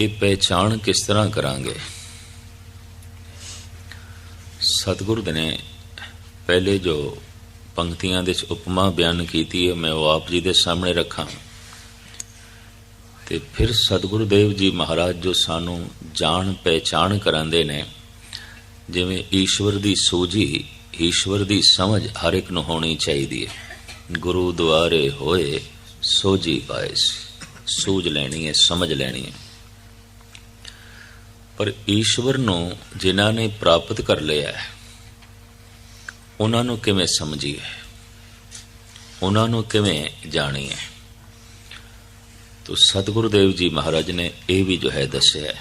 ਇਹ ਪਹਿਚਾਣ ਕਿਸ ਤਰ੍ਹਾਂ ਕਰਾਂਗੇ? ਸਤਿਗੁਰੂ ਨੇ ਪਹਿਲੇ ਜੋ ਪੰਕਤੀਆਂ ਦੇ ਵਿੱਚ ਉਪਮਾ ਬਿਆਨ ਕੀਤੀ ਹੈ, ਮੈਂ ਉਹ ਆਪ ਜੀ ਦੇ ਸਾਹਮਣੇ ਰੱਖਾਂ। ਤੇ ਫਿਰ ਸਤਿਗੁਰੂ ਦੇਵ ਜੀ ਮਹਾਰਾਜ ਜੋ ਸਾਨੂੰ ਜਾਣ ਪਹਿਚਾਣ ਕਰਾਉਂਦੇ ਨੇ, ਜਿਵੇਂ ਈਸ਼ਵਰ ਦੀ ਸੂਝੀ, ਈਸ਼ਵਰ ਦੀ ਸਮਝ ਹਰ ਇੱਕ ਨੂੰ ਹੋਣੀ ਚਾਹੀਦੀ ਹੈ। ਗੁਰੂ ਦੁਆਰੇ ਹੋਏ ਸੋਝੀ ਪਾਏ ਸੂਝ ਲੈਣੀ ਹੈ, ਸਮਝ ਲੈਣੀ ਹੈ। ਪਰ ਈਸ਼ਵਰ ਨੂੰ ਜਿਨ੍ਹਾਂ ਨੇ ਪ੍ਰਾਪਤ ਕਰ ਲਿਆ ਹੈ, ਉਹਨਾਂ ਨੂੰ ਕਿਵੇਂ ਸਮਝੀਏ? ਉਹਨਾਂ ਨੂੰ ਕਿਵੇਂ ਜਾਣੀਏ? ਤੋ ਸਤਿਗੁਰੂ ਦੇਵ ਜੀ ਮਹਾਰਾਜ ਨੇ ਇਹ ਵੀ ਜੋ ਹੈ ਦੱਸਿਆ ਹੈ,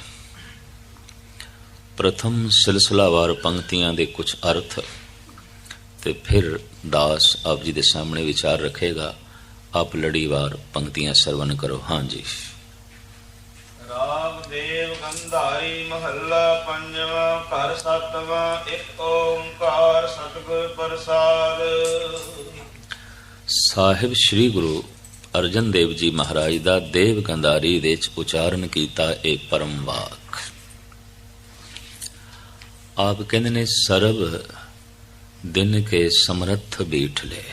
ਪ੍ਰਥਮ ਸਿਲਸਿਲਾਵਾਰ ਪੰਕਤੀਆਂ ਦੇ ਕੁਝ ਅਰਥ ਤੇ ਫਿਰ ਦਾਸ ਆਪ ਜੀ ਦੇ ਸਾਹਮਣੇ ਵਿਚਾਰ ਰੱਖੇਗਾ, ਆਪ ਲੜੀਵਾਰ ਪੰਕਤੀਆਂ ਸਰਵਨ ਕਰੋ। ਹਾਂਜੀ ਰਾਗ ਗੰਧਾਰੀ ਮਹੱਲਾ ਪੰਜਵਾਂ, ਘਰ ਸਤਵਾਂ, ਇੱਕ ਓੰਕਾਰ ਸਤਿਗੁਰ ਪ੍ਰਸਾਦ। ਸਾਹਿਬ ਸ੍ਰੀ ਗੁਰੂ ਅਰਜਨ ਦੇਵ ਜੀ ਮਹਾਰਾਜ ਦਾ ਦੇਵ ਗੰਧਾਰੀ ਦੇ ਵਿੱਚ ਉਚਾਰਨ ਕੀਤਾ ਇਹ ਪਰਮ ਵਾਕ। ਆਪ ਕਹਿੰਦੇ ਨੇ, ਸਰਬ ਦਿਨ ਕੇ ਸਮਰੱਥ ਬੀਠਲੇ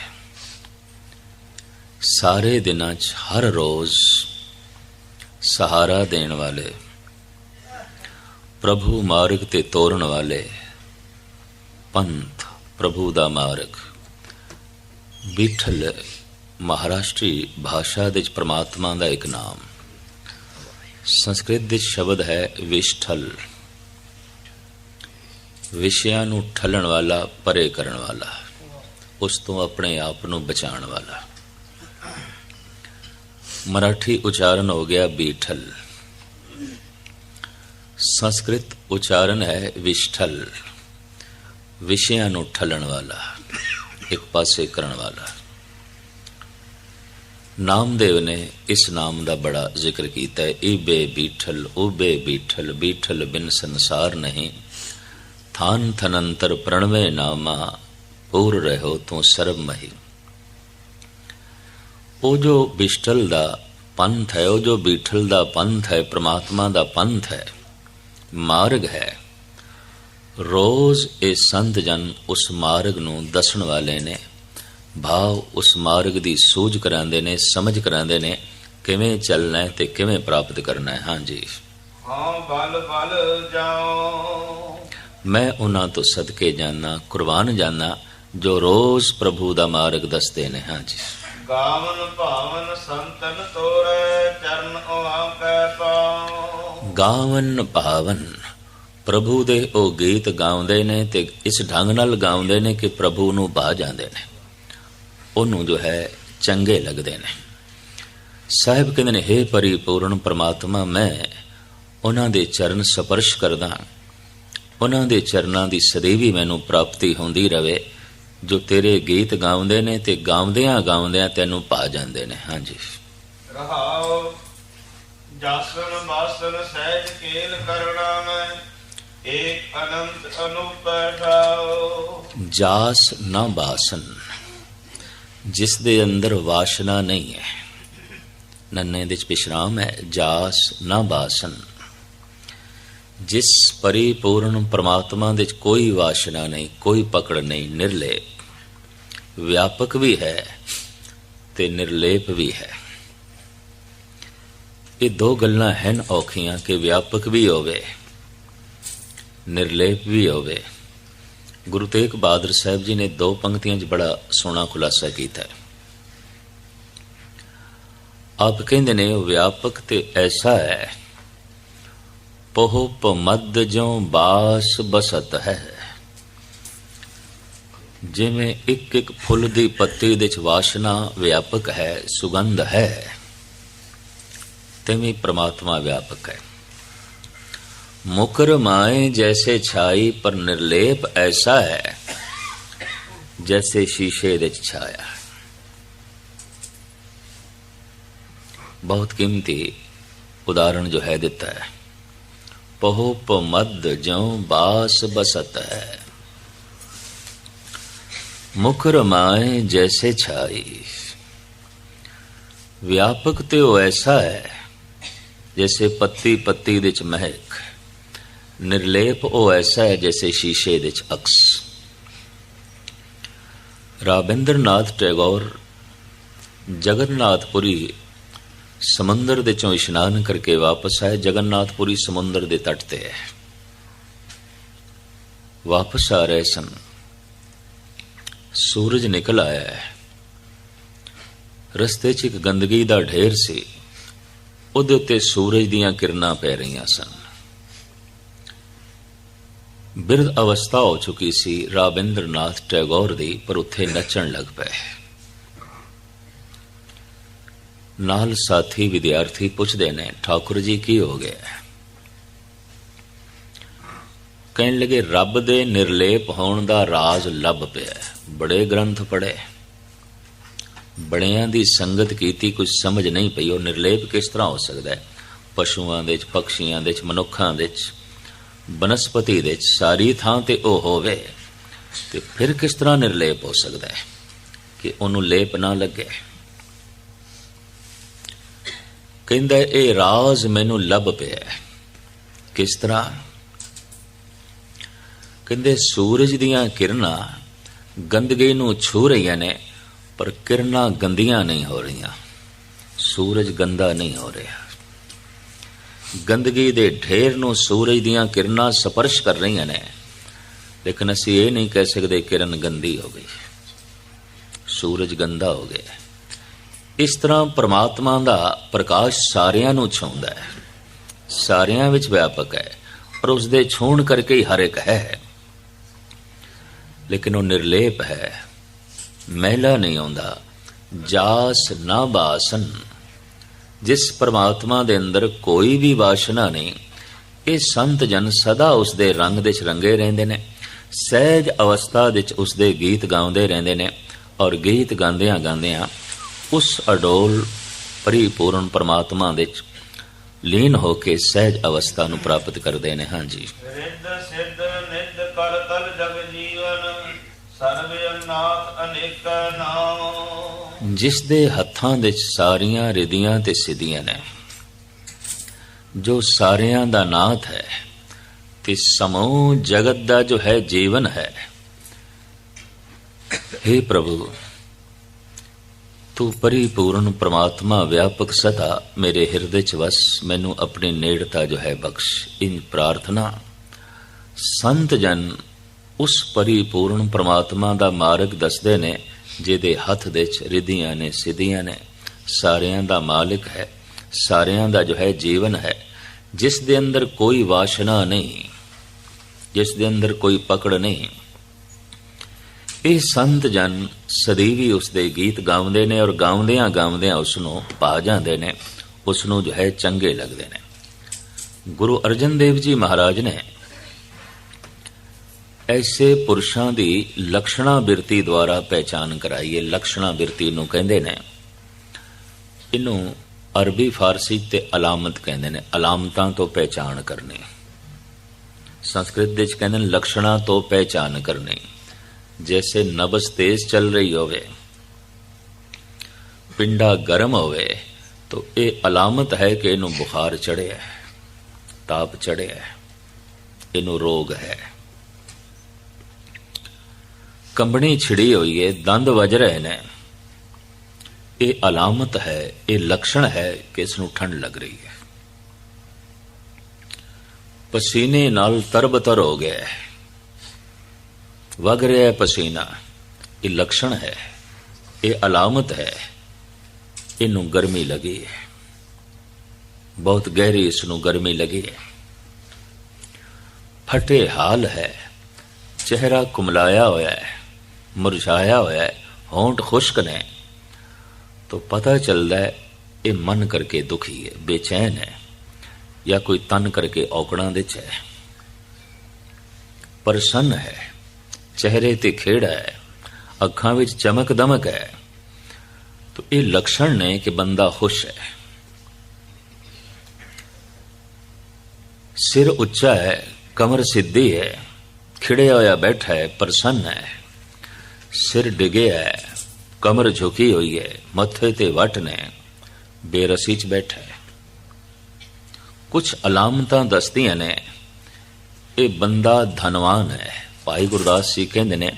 ਸਾਰੇ ਦਿਨਾਂ 'ਚ ਹਰ ਰੋਜ਼ ਸਹਾਰਾ ਦੇਣ ਵਾਲੇ। ਪ੍ਰਭੂ ਮਾਰਗ ਤੇ ਤੋਰਨ ਵਾਲੇ। ਪੰਥ ਪ੍ਰਭੂ ਦਾ ਮਾਰਗ। ਵਿਠਲ ਮਹਾਰਾਸ਼ਟਰੀ ਭਾਸ਼ਾ ਦੇ ਵਿੱਚ ਪ੍ਰਮਾਤਮਾ ਦਾ ਇੱਕ ਨਾਮ। ਸੰਸਕ੍ਰਿਤ ਦੇ ਸ਼ਬਦ ਹੈ ਵਿਸ਼ਠਲ। ਵਿਸ਼ਿਆਂ ਨੂੰ ਠੱਲਣ ਵਾਲਾ, ਪਰੇ ਕਰਨ ਵਾਲਾ। ਉਸ ਤੋਂ ਆਪਣੇ ਆਪ ਨੂੰ ਬਚਾਉਣ ਵਾਲਾ। ਮਰਾਠੀ ਉਚਾਰਨ ਹੋ ਗਿਆ ਬੀਠਲ ਸੰਸਕ੍ਰਿਤ ਉਚਾਰਨ ਹੈ ਵਿਸ਼ਠਲ ਵਿਸ਼ਿਆਂ ਨੂੰ ਠੱਲਣ ਵਾਲਾ ਇੱਕ ਪਾਸੇ ਕਰਨ ਵਾਲਾ ਨਾਮਦੇਵ ਨੇ ਇਸ ਨਾਮ ਦਾ ਬੜਾ ਜ਼ਿਕਰ ਕੀਤਾ ਹੈ ਈਬੇ ਬੀਠਲ ਉਬੇ ਬੀਠਲ ਬੀਠਲ ਬਿਨ ਸੰਸਾਰ ਨਹੀਂ ਥਾਨ ਥਨੰਤਰ ਪ੍ਰਣਵੇ ਨਾਮਾ ਪੂਰ ਰਹੋ ਤੂੰ ਸਰਬ ਮਹੀ ਉਹ ਜੋ ਬਿਸ਼ਟਲ ਦਾ ਪੰਥ ਹੈ ਉਹ ਜੋ ਬੀਠਲ ਦਾ ਪੰਥ ਹੈ ਪ੍ਰਮਾਤਮਾ ਦਾ ਪੰਥ ਹੈ ਮਾਰਗ ਹੈ। ਰੋਜ਼ ਇਹ ਸੰਤ ਜਨ ਉਸ ਮਾਰਗ ਨੂੰ ਦੱਸਣ ਵਾਲੇ ਨੇ। ਭਾਵ ਉਸ ਮਾਰਗ ਦੀ ਸੂਝ ਕਰਾਉਂਦੇ ਨੇ ਸਮਝ ਕਰਾਉਂਦੇ ਨੇ ਕਿਵੇਂ ਚੱਲਣਾ ਹੈ ਤੇ ਕਿਵੇਂ ਪ੍ਰਾਪਤ ਕਰਨਾ ਹੈ। ਹਾਂਜੀ ਹਾਂ ਬਲ ਬਲ ਜਾਓ। ਮੈਂ ਉਹਨਾਂ ਤੋਂ ਸਦਕੇ ਜਾਣਾ ਕੁਰਬਾਨ ਜਾਣਾ ਜੋ ਰੋਜ਼ ਪ੍ਰਭੂ ਦਾ ਮਾਰਗ ਦੱਸਦੇ ਨੇ। ਹਾਂਜੀ ਗਾਵਨ ਭਾਵਨ ਸੰਤਨ ਤੋਰੇ, ਚਰਨ ਉਹ ਪਾਉ। ਗਾਵਨ ਭਾਵਨ, ਪ੍ਰਭੂ ਦੇ ਉਹ ਗੀਤ ਗਾਉਂਦੇ ਨੇ ਤੇ ਇਸ ਢੰਗ ਨਾਲ ਗਾਉਂਦੇ ਨੇ ਕਿ ਪ੍ਰਭੂ ਨੂੰ ਭਾ ਜਾਂਦੇ ਨੇ। ਉਹਨੂੰ ਜੋ ਹੈ ਚੰਗੇ ਲੱਗਦੇ ਨੇ। ਸਾਹਿਬ ਕਹਿੰਦੇ ਨੇ हे ਪਰਿਪੂਰਨ ਪ੍ਰਮਾਤਮਾ, ਮੈਂ ਉਹਨਾਂ ਦੇ ਚਰਨ ਸਪਰਸ਼ ਕਰਦਾ ਉਹਨਾਂ ਦੇ ਚਰਨਾਂ ਦੀ ਸਦੀਵੀ ਮੈਨੂੰ ਪ੍ਰਾਪਤੀ ਹੁੰਦੀ ਰਵੇ। ਜੋ ਤੇਰੇ ਗੀਤ ਗਾਉਂਦੇ ਨੇ ਤੇ ਗਾਉਂਦਿਆਂ ਗਾਉਂਦਿਆਂ ਤੈਨੂੰ ਪਾ ਜਾਂਦੇ ਨੇ। ਹਾਂਜੀ। ਰਹਾਉ ਜਾਸਨ ਬਾਸਨ ਸਹਿਜ ਕੇਲ ਕਰਣਾ ਮੈਂ ਏਕ ਅਨੰਤ ਅਨੁਪੈਠਾਉ ਜਾਸ ਨਾ ਬਾਸਨ ਜਿਸ ਦੇ ਅੰਦਰ ਵਾਸ਼ਨਾ ਨਹੀਂ ਹੈ। ਨੰਨੇ ਦੇ ਚ ਵਿਸ਼ਰਾਮ ਹੈ ਜਾਸ ਨਾ ਬਾਸਨ। ਜਿਸ ਪਰਿਪੂਰਨ ਪ੍ਰਮਾਤਮਾ ਦੇ ਵਿੱਚ ਕੋਈ ਵਾਸ਼ਨਾ ਨਹੀਂ, ਕੋਈ ਪਕੜ ਨਹੀਂ, ਨਿਰਲੇਪ। ਵਿਆਪਕ ਵੀ ਹੈ ਤੇ ਨਿਰਲੇਪ ਵੀ ਹੈ। ਇਹ ਦੋ ਗੱਲਾਂ ਹਨ ਔਖੀਆਂ ਕਿ ਵਿਆਪਕ ਵੀ ਹੋਵੇ, ਨਿਰਲੇਪ ਵੀ ਹੋਵੇ। ਗੁਰੂ ਤੇਗ ਬਹਾਦਰ ਸਾਹਿਬ ਜੀ ਨੇ ਦੋ ਪੰਕਤੀਆਂ 'ਚ ਬੜਾ ਸੋਹਣਾ ਖੁਲਾਸਾ ਕੀਤਾ। ਹੈ ਆਪ ਕਹਿੰਦੇ ਨੇ ਵਿਆਪਕ ਤੇ ਐਸਾ ਹੈ ਪਹੁ ਮਦ ਜੋ ਬਾਸ ਬਸਤ ਹੈ। ਜਿਵੇਂ ਇੱਕ ਇੱਕ ਫੁੱਲ ਦੀ ਪੱਤੀ ਦੇ ਚ ਵਾਸ਼ਨਾ ਵਿਆਪਕ ਹੈ, ਸੁਗੰਧ ਹੈ। ਤਿਵੇਂ ਪ੍ਰਮਾਤਮਾ ਵਿਆਪਕ ਹੈ। ਮੁਕਰ ਮਾਏ ਜੈਸੇ ਛਾਈ ਪਰ ਨਿਰਲੇਪ ਐਸਾ ਹੈ, ਜੈਸੇ ਸ਼ੀਸ਼ੇ ਵਿੱਚ ਛਾਇਆ ਬਹੁਤ ਕੀਮਤੀ ਉਦਾਹਰਣ ਜੋ ਹੈ ਦਿੱਤਾ ਹੈ। ਪਹੁ ਪਮਦ ਜਿਉ ਬਾਸ ਬਸਤ ਹੈ ਮੁਖ ਰਮਾਏ ਜੈਸੇ ਛਾਈ ਵਿਆਪਕ ਤੇ ਉਹ ਐਸਾ ਹੈ ਜੈਸੇ ਪੱਤੀ ਪੱਤੀ ਦੇ ਚ ਮਹਿਕ ਨਿਰਲੇਪ ਉਹ ਐਸਾ ਹੈ ਜੈਸੇ ਸ਼ੀਸ਼ੇ ਦੇ ਚ ਅਕਸ ਰਾਬਿੰਦਰਨਾਥ ਟੈਗੋਰ ਜਗਨਨਾਥਪੁਰੀ ਸਮੁੰਦਰ ਦੇ ਚੋਂ ਇਸ਼ਨਾਨ ਕਰਕੇ ਵਾਪਸ ਆਏ, ਜਗਨਨਾਥਪੁਰੀ ਸਮੁੰਦਰ ਦੇ ਤੱਟ ਤੇ ਹੈ ਵਾਪਸ ਆ ਰਹੇ ਸਨ। ਸੂਰਜ ਨਿਕਲ ਆਇਆ ਹੈ। ਰਸਤੇ 'ਚ ਇੱਕ ਗੰਦਗੀ ਦਾ ਢੇਰ ਸੀ। ਉਹਦੇ ਉੱਤੇ ਸੂਰਜ ਦੀਆਂ ਕਿਰਨਾਂ ਪੈ ਰਹੀਆਂ ਸਨ। ਬਿਰਧ ਅਵਸਥਾ ਹੋ ਚੁੱਕੀ ਸੀ। ਰਾਬਿੰਦਰਨਾਥ ਟੈਗੋਰ ਦੀ, ਪਰ ਉੱਥੇ ਨੱਚਣ ਲੱਗ ਪਏ। ਨਾਲ ਸਾਥੀ ਵਿਦਿਆਰਥੀ ਪੁੱਛਦੇ ਨੇ, ਠਾਕੁਰ ਜੀ, ਕੀ ਹੋ ਗਿਆ? ਕਹਿਣ ਲੱਗੇ, ਰੱਬ ਦੇ ਨਿਰਲੇਪ ਹੋਣ ਦਾ ਰਾਜ਼ ਲੱਭ ਪਿਆ ਬੜੇ ਗ੍ਰੰਥ ਪੜ੍ਹੇ। ਬੜਿਆਂ ਦੀ ਸੰਗਤ ਕੀਤੀ ਕੁਝ ਸਮਝ ਨਹੀਂ ਪਈ, ਉਹ ਨਿਰਲੇਪ ਕਿਸ ਤਰ੍ਹਾਂ ਹੋ ਸਕਦਾ ਹੈ? ਪਸ਼ੂਆਂ ਦੇ ਵਿੱਚ ਪਕਸ਼ੀਆਂ ਦੇ ਵਿੱਚ, ਮਨੁੱਖਾਂ ਦੇ ਵਿੱਚ, ਬਨਸਪਤੀ ਦੇ ਵਿੱਚ, ਸਾਰੀ ਥਾਂ ਤੇ ਉਹ ਹੋਵੇ, ਤੇ ਫਿਰ ਕਿਸ ਤਰ੍ਹਾਂ ਨਿਰਲੇਪ ਹੋ ਸਕਦਾ ਹੈ ਕਿ ਉਹਨੂੰ ਲੇਪ ਨਾ ਲੱਗੇ? ਕਹਿੰਦਾ, ਇਹ ਰਾਜ਼ ਮੈਨੂੰ ਲੱਭ ਪਿਆ ਕਿਸ ਤਰ੍ਹਾਂ? ਕਹਿੰਦੇ, ਸੂਰਜ ਦੀਆਂ ਕਿਰਨਾਂ ਗੰਦਗੀ ਨੂੰ ਛੂ ਰਹੀਆਂ ਨੇ, ਪਰ ਕਿਰਨਾਂ ਗੰਦੀਆਂ ਨਹੀਂ ਹੋ ਰਹੀਆਂ। ਸੂਰਜ ਗੰਦਾ ਨਹੀਂ ਹੋ ਰਿਹਾ। ਗੰਦਗੀ ਦੇ ਢੇਰ ਨੂੰ ਸੂਰਜ ਦੀਆਂ ਕਿਰਨਾਂ ਸਪਰਸ਼ ਕਰ ਰਹੀਆਂ ਨੇ, ਲੇਕਿਨ ਅਸੀਂ ਇਹ ਨਹੀਂ ਕਹਿ ਸਕਦੇ ਕਿਰਨ ਗੰਦੀ ਹੋ ਗਈ। ਸੂਰਜ ਗੰਦਾ ਹੋ ਗਿਆ ਇਸ ਤਰ੍ਹਾਂ ਪ੍ਰਮਾਤਮਾ ਦਾ ਪ੍ਰਕਾਸ਼ ਸਾਰਿਆਂ ਨੂੰ ਛੂੰਹਦਾ ਹੈ। ਸਾਰਿਆਂ ਵਿੱਚ ਵਿਆਪਕ ਹੈ, ਪਰ ਉਸ ਦੇ ਛੂਣ ਕਰਕੇ ਹੀ ਹਰ ਇੱਕ ਹੈ। ਲੇਕਿਨ ਉਹ ਨਿਰਲੇਪ ਹੈ, ਮਹਿਲਾ ਨਹੀਂ ਆਉਂਦਾ, ਜਾਸ ਨਾ ਬਾਸਨ। ਜਿਸ ਪਰਮਾਤਮਾ ਦੇ ਅੰਦਰ ਕੋਈ ਵੀ ਵਾਸ਼ਨਾ ਨਹੀਂ, ਇਹ ਸੰਤ ਜਨ ਸਦਾ ਉਸ ਦੇ ਰੰਗ ਦੇ ਚ ਰੰਗੇ ਰਹਿੰਦੇ ਨੇ, ਸਹਿਜ ਅਵਸਥਾ ਵਿੱਚ ਉਸ ਦੇ ਗੀਤ ਗਾਉਂਦੇ ਰਹਿੰਦੇ ਨੇ ਔਰ ਗੀਤ ਗਾਉਂਦਿਆਂ ਗਾਉਂਦਿਆਂ ਉਸ ਅਡੋਲ ਪਰਿਪੂਰਨ ਪਰਮਾਤਮਾ ਦੇ ਚ ਲੀਨ ਹੋ ਕੇ ਸਹਿਜ ਅਵਸਥਾ ਨੂੰ ਪ੍ਰਾਪਤ ਕਰਦੇ ਨੇ ਹਾਂਜੀ ਰਿੱਧ ਸਿੱਧ ਨਿੱਧ ਕਰ ਤਲ ਜਗ ਜੀਵਨ ਸਰਬ ਅਨਾਥ ਅਨੇਕ ਨਾਮ। ਜਿਸ ਦੇ ਹੱਥਾਂ ਵਿੱਚ ਸਾਰੀਆਂ ਰਿਧੀਆਂ ਤੇ ਸਿੱਧੀਆਂ ਨੇ ਜੋ ਸਾਰਿਆਂ ਦਾ ਨਾਥ ਹੈ ਤੇ ਸਮੂਹ ਜਗਤ ਦਾ ਜੋ ਹੈ ਜੀਵਨ ਹੈ। हे ਪ੍ਰਭੂ ਤੂੰ ਪਰਿਪੂਰਨ ਪ੍ਰਮਾਤਮਾ ਵਿਆਪਕ ਸਦਾ ਮੇਰੇ ਹਿਰਦੇ ਚ ਵਸ, ਮੈਨੂੰ ਆਪਣੀ ਨੇੜਤਾ ਜੋ ਹੈ ਬਖਸ਼, ਇਨ ਪ੍ਰਾਰਥਨਾ। ਸੰਤ ਜਨ, ਉਸ ਪਰਿਪੂਰਨ ਪ੍ਰਮਾਤਮਾ ਦਾ ਮਾਰਗ ਦੱਸਦੇ ਨੇ, ਜਿਹਦੇ ਹੱਥ ਦੇ ਚ ਰਿਧੀਆਂ ਨੇ ਸਿੱਧੀਆਂ ਨੇ। ਸਾਰਿਆਂ ਦਾ ਮਾਲਿਕ ਹੈ, ਸਾਰਿਆਂ ਦਾ ਜੋ ਹੈ ਜੀਵਨ ਹੈ। ਜਿਸ ਦੇ ਅੰਦਰ ਕੋਈ ਵਾਸ਼ਨਾ ਨਹੀਂ, ਜਿਸ ਦੇ ਅੰਦਰ ਕੋਈ ਪਕੜ ਨਹੀਂ ਇਹ ਸੰਤ ਜਨ ਸਦੀਵੀ ਉਸ ਦੇ ਗੀਤ ਗਾਉਂਦੇ ਨੇ ਔਰ ਗਾਉਂਦਿਆਂ ਗਾਉਂਦਿਆਂ ਉਸ ਨੂੰ ਪਾ ਜਾਂਦੇ ਨੇ ਉਸ ਨੂੰ ਜੋ ਹੈ ਚੰਗੇ ਲੱਗਦੇ ਨੇ। ਗੁਰੂ ਅਰਜਨ ਦੇਵ ਜੀ ਮਹਾਰਾਜ ਨੇ ਐਸੇ ਪੁਰਸ਼ਾਂ ਦੀ ਲਕਸ਼ਣਾ ਬਿਰਤੀ ਦੁਆਰਾ ਪਹਿਚਾਨ ਕਰਾਈ ਹੈ। ਲਕਸ਼ਣਾ ਬਿਰਤੀ ਨੂੰ ਕਹਿੰਦੇ ਨੇ, ਇਹਨੂੰ ਅਰਬੀ, ਫਾਰਸੀ ਤੇ ਅਲਾਮਤ ਕਹਿੰਦੇ ਨੇ। ਅਲਾਮਤਾਂ ਤੋਂ ਪਹਿਚਾਨ ਕਰਨੀ। ਸੰਸਕ੍ਰਿਤ ਦੇ ਵਿੱਚ ਕਹਿੰਦੇ ਨੇ, ਲਕਸ਼ਣਾ ਤੋਂ ਪਹਿਚਾਨ ਕਰਨੀ। ਜੈਸੇ ਨਬਜ਼ ਤੇਜ਼ ਚੱਲ ਰਹੀ ਹੋਵੇ ਪਿੰਡਾ ਗਰਮ ਹੋਵੇ ਤਾਂ ਇਹ ਅਲਾਮਤ ਹੈ ਕਿ ਇਹਨੂੰ ਬੁਖਾਰ ਚੜਿਆ ਹੈ ਤਾਪ ਚੜਿਆ ਹੈ ਇਹਨੂੰ ਰੋਗ ਹੈ ਕੰਬਣੀ ਛਿੜੀ ਹੋਈ ਹੈ ਦੰਦ ਵੱਜ ਰਹੇ ਨੇ ਇਹ ਅਲਾਮਤ ਹੈ ਇਹ ਲਕਸ਼ਣ ਹੈ ਕਿ ਇਸ ਨੂੰ ਠੰਡ ਲੱਗ ਰਹੀ ਹੈ ਪਸੀਨੇ ਨਾਲ ਤਰਬਤਰ ਹੋ ਗਿਆ ਹੈ ਵਗ ਰਿਹਾ ਪਸੀਨਾ। ਇਹ ਲਕਸ਼ਣ ਹੈ, ਇਹ ਅਲਾਮਤ ਹੈ, ਇਹਨੂੰ ਗਰਮੀ ਲੱਗੀ ਹੈ। ਬਹੁਤ ਗਹਿਰੀ ਇਸ ਨੂੰ ਗਰਮੀ ਲੱਗੀ ਹੈ। ਫਟੇ ਹਾਲ ਹੈ, ਚਿਹਰਾ ਕੁਮਲਾਇਆ ਹੋਇਆ ਹੈ, ਮੁਰਝਾਇਆ ਹੋਇਆ ਹੈ, ਹੋਂਠ ਖੁਸ਼ਕ ਨੇ। ਤੋ ਪਤਾ ਚੱਲਦਾ ਹੈ, ਇਹ ਮਨ ਕਰਕੇ ਦੁਖੀ ਹੈ, ਬੇਚੈਨ ਹੈ, ਜਾਂ ਕੋਈ ਤਨ ਕਰਕੇ ਔਕੜਾਂ ਦੇ ਚ ਹੈ। ਪ੍ਰਸੰਨ ਹੈ चेहरे ते खेड़ा है अखा विच चमक दमक है तो ये लक्षण ने कि बंदा खुश है सिर उच्चा है कमर सिद्धि है खिड़े होया बैठा है प्रसन्न है सिर डिगे है ਕਮਰ ਝੁਕੀ ਹੋਈ ਹੈ ਮੱਥੇ ਤੇ ਵਟ ਨੇ ਬੇਰਸੀ ਚ ਬੈਠਾ ਹੈ ਕੁਝ ਅਲਾਮਤਾਂ ਦੱਸਦੀਆਂ ਨੇ ਇਹ ਬੰਦਾ ਧਨਵਾਨ ਹੈ ਭਾਈ ਗੁਰਦਾਸ ਜੀ ਕਹਿੰਦੇ ਨੇ,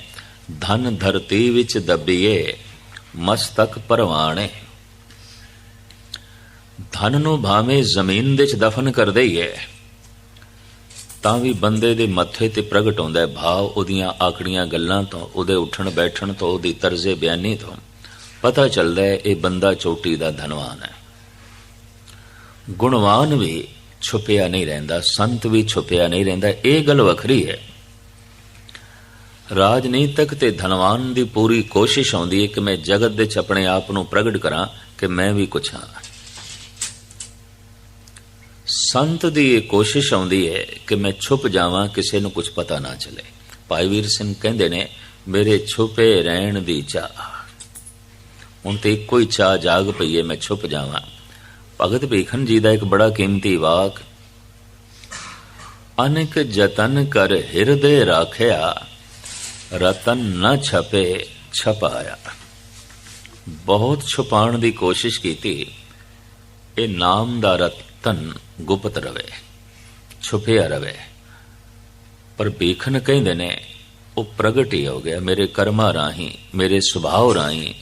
ਧਨ ਧਰਤੀ ਵਿੱਚ ਦੱਬੀਏ, ਮਸਤਕ ਪਰਵਾਣੇ ਧਨ ਨੂੰ ਭਾਵੇਂ ਜ਼ਮੀਨ ਦੇ ਵਿੱਚ ਦਫਨ ਕਰ ਦਈਏ, ਤਾਂ ਵੀ ਬੰਦੇ ਦੇ ਮੱਥੇ ਤੇ ਪ੍ਰਗਟ ਹੁੰਦਾ ਹੈ ਭਾਵ ਉਹਦੀਆਂ ਆਕੜੀਆਂ ਗੱਲਾਂ ਤੋਂ, ਉਹਦੇ ਉੱਠਣ ਬੈਠਣ ਤੋਂ, ਉਹਦੀ ਤਰਜ਼ੇ ਬਿਆਨੀ ਤੋਂ। ਪਤਾ ਚੱਲਦਾ ਹੈ ਇਹ ਬੰਦਾ ਚੋਟੀ ਦਾ ਧਨਵਾਨ ਹੈ। ਗੁਣਵਾਨ ਵੀ ਛੁਪਿਆ ਨਹੀਂ ਰਹਿੰਦਾ, ਸੰਤ ਵੀ ਛੁਪਿਆ ਨਹੀਂ ਰਹਿੰਦਾ, ਇਹ ਗੱਲ ਵੱਖਰੀ ਹੈ। ਰਾਜਨੀਤਿਕ ਤੇ ਧਨਵਾਨ ਦੀ ਪੂਰੀ ਕੋਸ਼ਿਸ਼ ਆਉਂਦੀ ਹੈ ਕਿ ਮੈਂ ਜਗਤ ਦੇ ਚ ਆਪਣੇ ਆਪ ਨੂੰ ਪ੍ਰਗਟ ਕਰਾਂ ਕਿ ਮੈਂ ਵੀ ਕੁਛ ਹਾਂ। ਸੰਤ ਦੀ ਇਹ ਕੋਸ਼ਿਸ਼ ਆਉਂਦੀ ਹੈ ਕਿ ਮੈਂ ਛੁਪ ਜਾਵਾਂ, ਕਿਸੇ ਨੂੰ ਕੁਝ ਪਤਾ ਨਾ ਚਲੇ। ਭਾਈ ਵੀਰ ਸਿੰਘ ਕਹਿੰਦੇ ਨੇ, ਮੇਰੇ ਛੁਪੇ ਰਹਿਣ ਦੀ ਚਾਹ। ਹੁਣ ਤੇ ਇੱਕੋ ਹੀ ਚਾਹ ਜਾਗ ਪਈ ਹੈ ਮੈਂ ਛੁਪ ਜਾਵਾਂ। ਭਗਤ ਭੀਖਨ ਜੀ ਦਾ ਇੱਕ ਬੜਾ ਕੀਮਤੀ ਵਾਕ, ਅਨੇਕ ਯਤਨ ਕਰ ਹਿਰਦੇ ਰਾਖਿਆ ਰਤਨ ਨਾ ਛਪੇ ਛਪਾਇਆ। ਬਹੁਤ ਛੁਪਾਉਣ ਦੀ ਕੋਸ਼ਿਸ਼ ਕੀਤੀ, ਇਹ ਨਾਮ ਦਾ ਰਤਨ ਗੁਪਤ ਰਵੇ, ਛੁਪਿਆ ਰਵੇ। ਪਰ ਭੀਖਨ ਕਹਿੰਦੇ ਨੇ, ਉਹ ਪ੍ਰਗਟ ਹੀ ਹੋ ਗਿਆ, ਮੇਰੇ ਕਰਮਾਂ ਰਾਹੀਂ, ਮੇਰੇ ਸੁਭਾਅ ਰਾਹੀਂ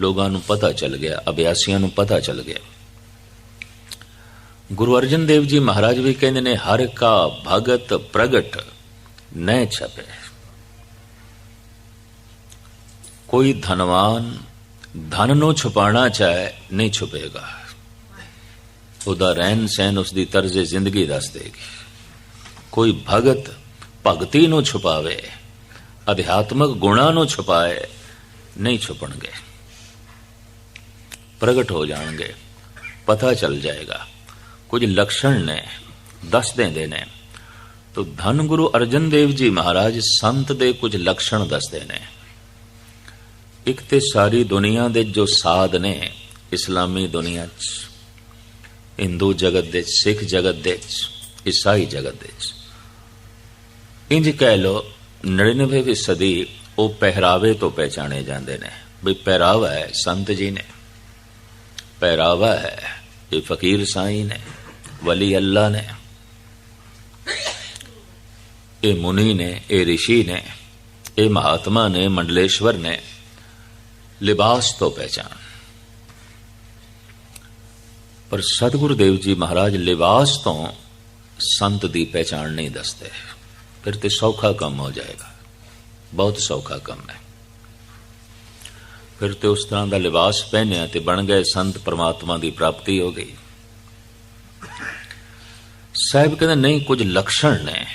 ਲੋਕਾਂ ਨੂੰ ਪਤਾ ਚੱਲ ਗਿਆ, ਅਭਿਆਸੀਆਂ ਨੂੰ ਪਤਾ ਚੱਲ ਗਿਆ। ਗੁਰੂ ਅਰਜਨ ਦੇਵ ਜੀ ਮਹਾਰਾਜ ਵੀ ਕਹਿੰਦੇ ਨੇ, ਹਰ ਕਾ ਭਗਤ ਪ੍ਰਗਟ ਨੈ ਛਪੇ। ਕੋਈ ਧਨਵਾਨ ਧਨ ਨੂੰ ਛੁਪਾਣਾ ਚਾਹੇ ਨਹੀਂ ਛੁਪੇਗਾ ਉਹਦਾ ਰਹਿਣ ਸਹਿਣ ਉਸ ਦੀ ਤਰਜ਼ ਜ਼ਿੰਦਗੀ ਦੱਸ ਦੇਗੀ ਕੋਈ ਭਗਤ ਭਗਤੀ ਨੂੰ ਛੁਪਾਵੇ ਅਧਿਆਤਮਕ ਗੁਣਾ ਨੂੰ ਛੁਪਾਏ ਨਹੀਂ ਛੁਪਣਗੇ ਪ੍ਰਗਟ ਹੋ ਜਾਣਗੇ ਪਤਾ ਚੱਲ ਜਾਏਗਾ ਕੁਝ ਲਕਸ਼ਣ ਨੇ ਦੱਸ ਦਿੰਦੇ ਨੇ ਤੋ ਧੰਨ ਗੁਰੂ ਅਰਜਨ ਦੇਵ ਜੀ ਮਹਾਰਾਜ ਸੰਤ ਦੇ ਕੁਝ ਲਕਸ਼ਣ ਦੱਸਦੇ ਨੇ ਇੱਕ ਤੇ ਸਾਰੀ ਦੁਨੀਆ ਦੇ ਜੋ ਸਾਧ ਨੇ ਇਸਲਾਮੀ ਦੁਨੀਆ 'ਚ, ਹਿੰਦੂ ਜਗਤ ਦੇ, ਸਿੱਖ ਜਗਤ ਦੇ ਈਸਾਈ ਜਗਤ ਦੇ 'ਚ। ਇੰਜ ਕਹਿ ਲੋ 99ਵੀਂ ਸਦੀ ਉਹ ਪਹਿਰਾਵੇ ਤੋਂ ਪਹਿਚਾਣੇ ਜਾਂਦੇ ਨੇ, ਵੀ ਪਹਿਰਾਵਾ ਹੈ, ਸੰਤ ਜੀ ਨੇ। ਪਹਿਰਾਵਾ ਹੈ, ਇਹ ਫਕੀਰ ਸਾਈ ਨੇ, ਵਲੀ ਅੱਲਾ ਨੇ। ਇਹ ਮੁਨੀ ਨੇ, ਇਹ ਰਿਸ਼ੀ ਨੇ, ਇਹ ਮਹਾਤਮਾ ਨੇ, ਮੰਡਲੇਸ਼ਵਰ ਨੇ। ਲਿਬਾਸ ਤੋਂ ਪਹਿਚਾਨ ਪਰ ਸਤਿਗੁਰੂ ਦੇਵ ਜੀ ਮਹਾਰਾਜ ਲਿਬਾਸ ਤੋਂ ਸੰਤ ਦੀ ਪਹਿਚਾਨ ਨਹੀਂ ਦੱਸਦੇ। ਫਿਰ ਤੇ ਸੌਖਾ ਕੰਮ ਹੋ ਜਾਏਗਾ। ਬਹੁਤ ਸੌਖਾ ਕੰਮ ਹੈ। ਫਿਰ ਤੇ ਉਸ ਤਰ੍ਹਾਂ ਦਾ ਲਿਬਾਸ ਪਹਿਨਿਆ ਤੇ ਬਣ ਗਏ ਸੰਤ ਪਰਮਾਤਮਾ ਦੀ ਪ੍ਰਾਪਤੀ ਹੋ ਗਈ। ਸਾਹਿਬ ਕਹਿੰਦੇ, ਨਹੀਂ, ਕੁਝ ਲਕਸ਼ਣ ਨੇ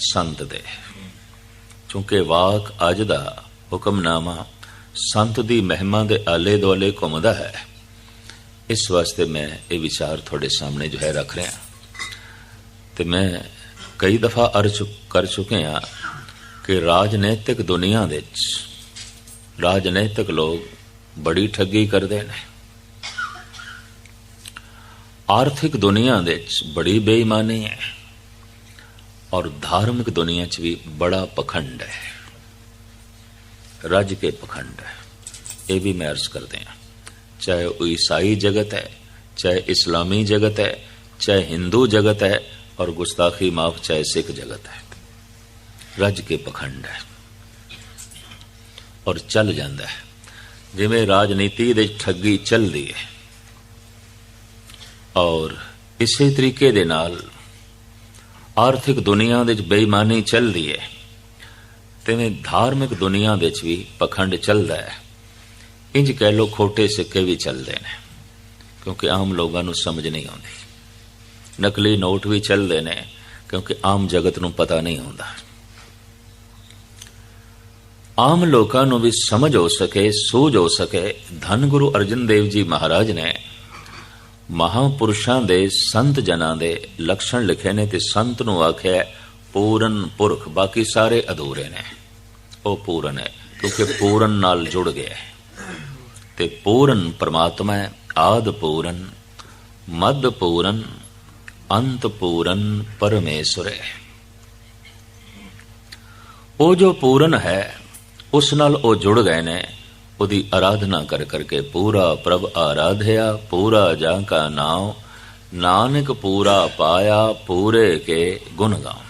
ਸੰਤ ਦੇ। ਕਿਉਂਕਿ ਵਾਕ ਅੱਜ ਦਾ ਹੁਕਮਨਾਮਾ ਸੰਤ ਦੀ ਮਹਿਮਾ ਦੇ ਆਲੇ ਦੁਆਲੇ ਘੁੰਮਦਾ ਹੈ। ਇਸ ਵਾਸਤੇ ਮੈਂ ਇਹ ਵਿਚਾਰ ਤੁਹਾਡੇ ਸਾਹਮਣੇ ਜੋ ਹੈ ਰੱਖ ਰਿਹਾ ਤੇ ਮੈਂ ਕਈ ਦਫਾ ਅਰਜ਼ ਕਰ ਚੁੱਕੇ ਹਾਂ ਕਿ ਰਾਜਨੀਤਿਕ ਦੁਨੀਆ ਦੇ ਵਿੱਚ ਰਾਜਨੀਤਿਕ ਲੋਕ ਬੜੀ ਠੱਗੀ ਕਰਦੇ ਨੇ। ਆਰਥਿਕ ਦੁਨੀਆ ਦੇ ਵਿੱਚ ਬੜੀ ਬੇਈਮਾਨੀ ਹੈ। ਔਰ ਧਾਰਮਿਕ ਦੁਨੀਆ 'ਚ ਵੀ ਬੜਾ ਪਖੰਡ ਹੈ। ਰੱਜ ਕੇ ਪਖੰਡ ਹੈ। ਇਹ ਵੀ ਮੈਂ ਅਰਜ਼ ਕਰਦੇ ਹਾਂ। ਚਾਹੇ ਉਹ ਈਸਾਈ ਜਗਤ ਹੈ, ਚਾਹੇ ਇਸਲਾਮੀ ਜਗਤ ਹੈ, ਚਾਹੇ ਹਿੰਦੂ ਜਗਤ ਹੈ ਔਰ ਗੁਸਤਾਖੀ ਮਾਫ ਚਾਹੇ ਸਿੱਖ ਜਗਤ ਹੈ। ਰੱਜ ਕੇ ਪਖੰਡ ਹੈ। ਔਰ ਚੱਲ ਜਾਂਦਾ ਹੈ। ਜਿਵੇਂ ਰਾਜਨੀਤੀ ਦੇ ਠੱਗੀ ਚੱਲਦੀ ਹੈ। ਔਰ ਇਸੇ ਤਰੀਕੇ ਦੇ ਨਾਲ ਆਰਥਿਕ ਦੁਨੀਆ ਦੇ ਵਿੱਚ ਬੇਈਮਾਨੀ ਚੱਲਦੀ ਹੈ। ਤਿਵੇਂ ਧਾਰਮਿਕ ਦੁਨੀਆ ਵਿੱਚ ਵੀ ਪਖੰਡ ਚੱਲਦਾ ਹੈ। ਇੰਜ ਕਹਿ ਲੋ ਖੋਟੇ ਸਿੱਕੇ ਵੀ ਚੱਲਦੇ ਨੇ, ਕਿਉਂਕਿ ਆਮ ਲੋਕਾਂ ਨੂੰ ਸਮਝ ਨਹੀਂ ਆਉਂਦੀ। ਨਕਲੀ ਨੋਟ ਵੀ ਚੱਲਦੇ ਨੇ, ਕਿਉਂਕਿ ਆਮ ਜਗਤ ਨੂੰ ਪਤਾ ਨਹੀਂ ਹੁੰਦਾ। ਆਮ ਲੋਕਾਂ ਨੂੰ ਵੀ ਸਮਝ ਹੋ ਸਕੇ, ਸੂਝ ਹੋ ਸਕੇ, ਧੰਨ ਗੁਰੂ ਅਰਜਨ ਦੇਵ ਜੀ ਮਹਾਰਾਜ ਨੇ ਮਹਾਪੁਰਸ਼ਾਂ ਦੇ ਸੰਤ ਜਨਾਂ ਦੇ ਲਕਸ਼ਣ ਲਿਖੇ ਨੇ ਤੇ ਸੰਤ ਨੂੰ ਆਖਿਆ ਪੂਰਨ ਪੁਰਖ ਬਾਕੀ ਸਾਰੇ ਅਧੂਰੇ ਨੇ ਉਹ ਪੂਰਨ ਹੈ ਕਿਉਂਕਿ ਪੂਰਨ ਨਾਲ ਜੁੜ ਗਿਆ ਹੈ ਤੇ ਪੂਰਨ ਪਰਮਾਤਮਾ ਹੈ ਆਦ ਪੂਰਨ ਮਦ ਪੂਰਨ ਅੰਤ ਪੂਰਨ ਪਰਮੇਸ਼ਰ ਹੈ ਉਹ ਜੋ ਪੂਰਨ ਹੈ ਉਸ ਨਾਲ ਉਹ ਜੁੜ ਗਏ ਨੇ ਉਹਦੀ ਆਰਾਧਨਾ ਕਰ ਕਰਕੇ ਪੂਰਾ ਪ੍ਰਭ ਆਰਾਧਿਆ ਪੂਰਾ ਜਾਂ ਕਾ ਨਾਮ ਨਾਨਕ ਪੂਰਾ ਪਾਇਆ ਪੂਰੇ ਕੇ ਗੁਣ ਗਾਉ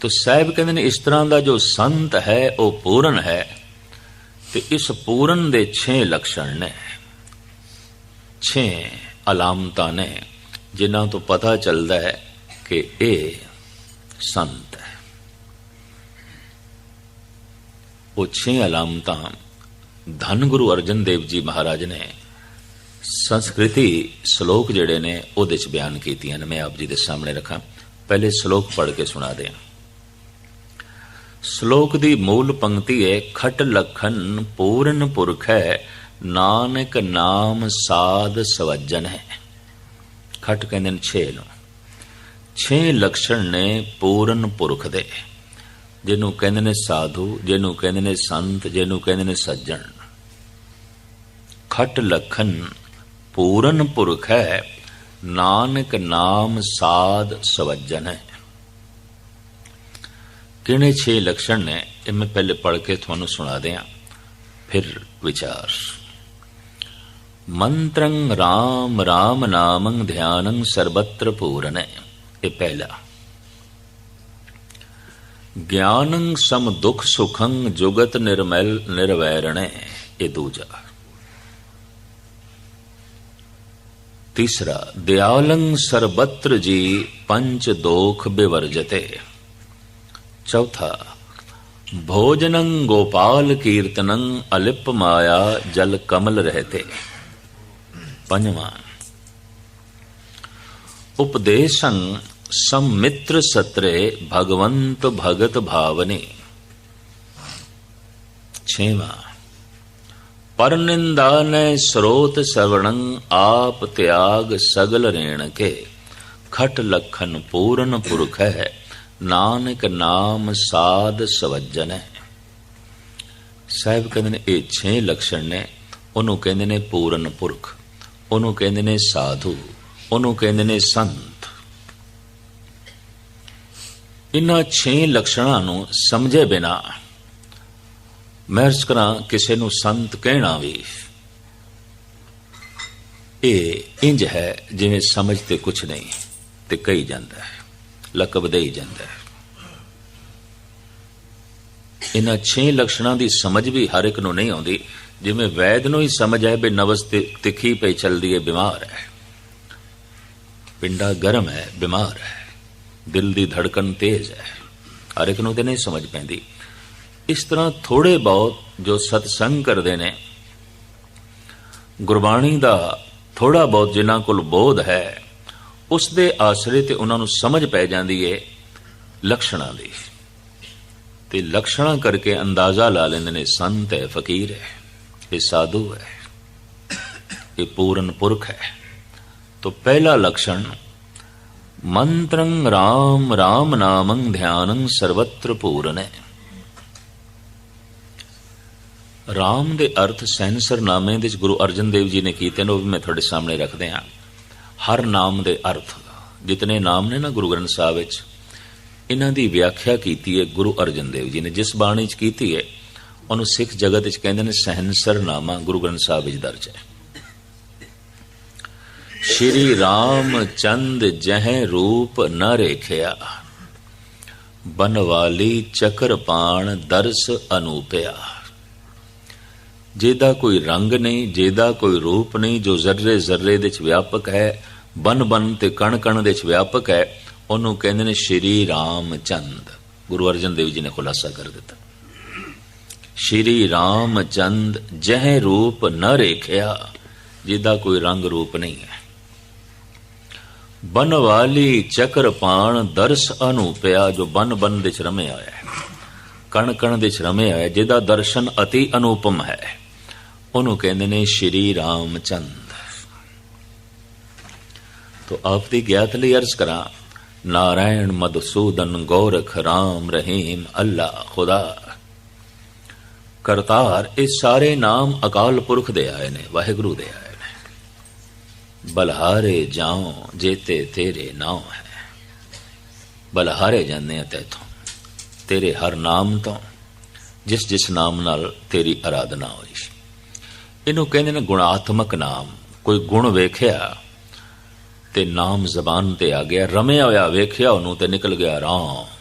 ਤੋ ਸਾਹਿਬ ਕਹਿੰਦੇ ਨੇ, ਇਸ ਤਰ੍ਹਾਂ ਦਾ ਜੋ ਸੰਤ ਹੈ, ਉਹ ਪੂਰਨ ਹੈ ਤੇ ਇਸ ਪੂਰਨ ਦੇ 6 ਲੱਛਣ ਨੇ। 6 ਅਲਾਮਤਾਂ ਨੇ, ਜਿਨ੍ਹਾਂ ਤੋਂ ਪਤਾ ਚੱਲਦਾ ਹੈ ਕਿ ਇਹ ਸੰਤ ਹੈ। ਉਹ 6 ਅਲਾਮਤਾਂ ਧੰਨ ਗੁਰੂ ਅਰਜਨ ਦੇਵ ਜੀ ਮਹਾਰਾਜ ਨੇ ਸੰਸਕ੍ਰਿਤੀ ਸ਼ਲੋਕ ਜਿਹੜੇ ਨੇ, ਉਹਦੇ ਚ ਬਿਆਨ ਕੀਤੀਆਂ ਨੇ, ਮੈਂ ਆਪ ਜੀ ਦੇ ਸਾਹਮਣੇ ਰੱਖਾਂ। ਪਹਿਲੇ ਸ਼ਲੋਕ ਪੜ੍ਹ ਕੇ ਸੁਣਾ ਦਿਆਂ। ਸ਼ਲੋਕ ਦੀ ਮੂਲ ਪੰਕਤੀ ਹੈ ਖਟ ਲਖਨ ਪੂਰਨ ਪੁਰਖ ਹੈ ਨਾਨਕ ਨਾਮ ਸਾਧ ਸਵਜਨ ਹੈ। ਖਟ ਕਹਿੰਦੇ ਨੇ 6 ਨੂੰ 6 ਲક્ષਣ ਨੇ ਪੂਰਨ ਪੁਰਖ ਦੇ। ਜਿਹਨੂੰ ਕਹਿੰਦੇ ਨੇ ਸਾਧੂ, ਜਿਹਨੂੰ ਕਹਿੰਦੇ ਨੇ ਸੰਤ, ਜਿਹਨੂੰ ਕਹਿੰਦੇ ਨੇ ਸੱਜਣ। ਖਟ ਲਖਨ ਪੂਰਨ ਪੁਰਖ ਹੈ ਨਾਨਕ ਨਾਮ ਸਾਧ ਸਵਜਨ ਹੈ। ਕਿਹੜੇ 6 ਲક્ષਣ ਨੇ ਇਹ ਮੈਂ ਪਹਿਲੇ ਪੜ੍ਹ ਕੇ ਤੁਹਾਨੂੰ ਸੁਣਾ ਦਿਆਂ ਫਿਰ ਵਿਚਾਰ ਮੰਤਰੰ RAM RAM ਨਾਮੰ ਧਿਆਨੰ ਸਰਬੱਤਰ ਪੂਰਨ ਹੈ ਇਹ ਪਹਿਲਾ ਗਿਆਨੰ ਸਮ ਦੁਖ ਸੁਖੰ ਜੁਗਤ ਨਿਰਮਲ ਨਿਰਵੈਰਣੇ ਇਹ ਦੂਜਾ ਤੀਸਰਾ ਦਿਆਲੰ ਸਰਬੱਤਰ ਜੀ ਪੰਚ ਦੋਖ ਬਿਵਰਜਤੇ ਚੌਥਾ, ਭੋਜਨੰ ਗੋਪਾਲ ਕੀਰਤਨੰ ਅਲਿਪ ਮਾਇਆ ਜਲ ਕਮਲ ਰਹਤੇ। ਪੰਜਵਾਂ, ਉਪਦੇਸ਼ੰ ਸੰਮਿਤ੍ਰ ਸਤਰੇ ਭਗਵੰਤ ਭਗਤ ਭਾਵਨੇ। ਛੇਵਾਂ, ਪਰ ਨਿੰਦਾ ਨੇ ਸਰੋਤ ਸਵਣੰ ਆਪ ਤਿਆਗ ਸਗਲ ਰੇਣ ਕੇ ਖਟ ਲਖਨ ਪੂਰਨ ਪੁਰਖ ਨਾਨਕ ਨਾਮ ਸਾਧ ਸਵਜਨ ਹੈ। ਸਾਹਿਬ ਕਹਿੰਦੇ ਨੇ, ਇਹ ਛੇ ਲਕਸ਼ਣ ਨੇ। ਉਹਨੂੰ ਕਹਿੰਦੇ ਨੇ ਪੂਰਨ ਪੁਰਖ, ਉਹਨੂੰ ਕਹਿੰਦੇ ਨੇ ਸਾਧੂ, ਉਹਨੂੰ ਕਹਿੰਦੇ ਨੇ ਸੰਤ। ਇਨ੍ਹਾਂ ਛੇ ਲਕਸ਼ਣਾਂ ਨੂੰ ਸਮਝੇ ਬਿਨਾ ਮਹਿਰਸ ਕਰਾਂ ਕਿਸੇ ਨੂੰ ਸੰਤ ਕਹਿਣਾ ਵੀ। ਇਹ ਇੰਜ ਹੈ ਜਿਵੇਂ ਸਮਝ ਤੇ ਕੁਝ ਨਹੀਂ ਤੇ ਕਹੀ ਜਾਂਦਾ ਹੈ। ਲਕਬ ਦੇਈ ਜਾਂਦਾ ਹੈ। ਇਹਨਾਂ 6 ਲક્ષਣਾਂ ਦੀ ਸਮਝ ਵੀ ਹਰ ਇੱਕ ਨੂੰ ਨਹੀਂ ਆਉਂਦੀ। ਜਿਵੇਂ ਵੈਦ ਨੂੰ ਹੀ ਸਮਝ ਹੈ ਵੀ ਨਵਸ ਤੇ ਤਿੱਖੀ ਪਈ ਚੱਲਦੀ ਹੈ, ਬਿਮਾਰ ਹੈ। ਪਿੰਡਾ ਗਰਮ ਹੈ, ਬਿਮਾਰ ਹੈ। ਦਿਲ ਦੀ ਧੜਕਣ ਤੇਜ਼ ਹੈ। ਹਰ ਇੱਕ ਨੂੰ ਤੇ ਨਹੀਂ ਸਮਝ ਪੈਂਦੀ। ਇਸ ਤਰ੍ਹਾਂ ਥੋੜੇ ਬਹੁਤ ਜੋ ਸਤਸੰਗ ਕਰਦੇ ਨੇ, ਗੁਰਬਾਣੀ ਦਾ ਥੋੜਾ ਬਹੁਤ ਜਿਨ੍ਹਾਂ ਕੋਲ ਬੋਧ ਹੈ ਉਸ ਦੇ ਆਸਰੇ ਤੇ ਉਹਨਾਂ ਨੂੰ ਸਮਝ ਪੈ ਜਾਂਦੀ ਹੈ ਲਕਸ਼ਣਾਂ ਦੀ। ਤੇ ਲਕਸ਼ਣਾਂ ਕਰਕੇ ਅੰਦਾਜ਼ਾ ਲਾ ਲੈਂਦੇ ਨੇ, ਸੰਤ ਹੈ, ਫਕੀਰ ਹੈ, ਇਹ ਸਾਧੂ ਹੈ, ਇਹ ਪੂਰਨ ਪੁਰਖ ਹੈ। ਤੋ ਪਹਿਲਾ ਲਕਸ਼ਣ, ਮੰਤਰੰ ਰਾਮ ਰਾਮ ਨਾਮੰ ਧਿਆਨੰ ਸਰਵਤਰ ਪੂਰਨ। ਹੈ ਰਾਮ ਦੇ ਅਰਥ ਸੈਂਸਰ ਨਾਮੇ ਦੇ ਗੁਰੂ ਅਰਜਨ ਦੇਵ ਜੀ ਨੇ ਕੀਤੇ ਨੇ, ਉਹ ਵੀ ਮੈਂ ਤੁਹਾਡੇ ਸਾਹਮਣੇ ਰੱਖਦੇ ਹਾਂ। ਹਰ ਨਾਮ ਦੇ ਅਰਥ। ਜਿਤਨੇ ਨਾਮ ਨੇ ਨਾ ਗੁਰੂ ਗ੍ਰੰਥ ਸਾਹਿਬ ਵਿੱਚ, ਇਹਨਾਂ ਦੀ ਵਿਆਖਿਆ ਕੀਤੀ ਹੈ ਗੁਰੂ ਅਰਜਨ ਦੇਵ ਜੀ ਨੇ। ਜਿਸ ਬਾਣੀ 'ਚ ਕੀਤੀ ਹੈ, ਉਹਨੂੰ ਸਿੱਖ ਜਗਤ ਵਿੱਚ ਕਹਿੰਦੇ ਨੇ ਸਹਿਨਸਰ ਨਾਮਾ ਗੁਰੂ ਗ੍ਰੰਥ ਸਾਹਿਬ ਵਿੱਚ ਦਰਜ ਹੈ। ਸ਼੍ਰੀ ਰਾਮ ਚੰਦ ਜਹ ਰੂਪ ਨ ਰੇਖਿਆ, ਬਨਵਾਲੀ ਚਕਰਪਾਣ ਦਰਸ ਅਨੂਪਿਆ। ਜਿਹਦਾ ਕੋਈ ਰੰਗ ਨਹੀਂ, ਜਿਹਦਾ ਕੋਈ ਰੂਪ ਨਹੀਂ, ਜੋ ਜ਼ਰਰੇ ਜ਼ਰਰੇ ਦੇ ਵਿੱਚ ਵਿਆਪਕ ਹੈ, ਬਨ ਬਨ ਤੇ ਕਣ ਕਣ ਦੇ ਵਿੱਚ ਵਿਆਪਕ ਹੈ, ਉਹਨੂੰ ਕਹਿੰਦੇ ਨੇ ਸ਼੍ਰੀ ਰਾਮ ਚੰਦ ਗੁਰੂ ਅਰਜਨ ਦੇਵ ਜੀ ਨੇ ਖੁਲਾਸਾ ਕਰ ਦਿੱਤਾ। ਸ਼੍ਰੀ ਰਾਮ ਚੰਦ ਜਹ ਰੂਪ ਨ ਰੇਖਿਆ, ਜਿਹਦਾ ਕੋਈ ਰੰਗ ਰੂਪ ਨਹੀਂ ਹੈ। ਬਨ ਵਾਲੀ ਚਕਰ ਪਾਣ ਦਰਸ ਅਨੂਪਿਆ, ਜੋ ਬਨ ਬਨ ਦੇ ਚ ਰਮਿਆ ਹੋਇਆ ਹੈ। ਕਣ ਕਣ ਦੇ ਚ ਰਮਿਆ ਹੋਇਆ ਜਿਹਦਾ ਦਰਸ਼ਨ ਅਤੀ ਅਨੂਪਮ ਹੈ। ਉਹਨੂੰ ਕਹਿੰਦੇ ਨੇ ਸ਼੍ਰੀ ਰਾਮ ਚੰਦ ਤੋ ਆਪ ਦੀ ਗਿਆਤ ਲਈ ਅਰਜ਼ ਕਰਾਂ ਨਾਰਾਇਣ ਮਦਸੂਦਨ ਗੋਰਖ ਰਾਮ ਰਹੀਮ ਅੱਲਾ ਖੁਦਾ ਕਰਤਾਰ ਇਹ ਸਾਰੇ ਨਾਮ ਅਕਾਲ ਪੁਰਖ ਦੇ ਆਏ ਨੇ ਵਾਹਿਗੁਰੂ ਦੇ ਆਏ ਨੇ ਬਲਹਾਰੇ ਜਾਉ ਜੇਤੇ ਤੇਰੇ ਨਾਮ ਹੈ ਬਲਹਾਰੇ ਜਾਂਦੇ ਆ ਤੇਥੋਂ ਤੇਰੇ ਹਰ ਨਾਮ ਤੋਂ ਜਿਸ ਜਿਸ ਨਾਮ ਨਾਲ ਤੇਰੀ ਆਰਾਧਨਾ ਹੋਈ ਇਹਨੂੰ ਕਹਿੰਦੇ ਨੇ ਗੁਣਾਤਮਕ ਨਾਮ। ਕੋਈ ਗੁਣ ਵੇਖਿਆ ਤੇ ਨਾਮ ਜ਼ਬਾਨ ਤੇ ਆ ਗਿਆ, ਰਮਿਆ ਹੋਇਆ ਵੇਖਿਆ, ਉਹਨੂੰ ਤੇ ਨਿਕਲ ਗਿਆ ਰਾਮ।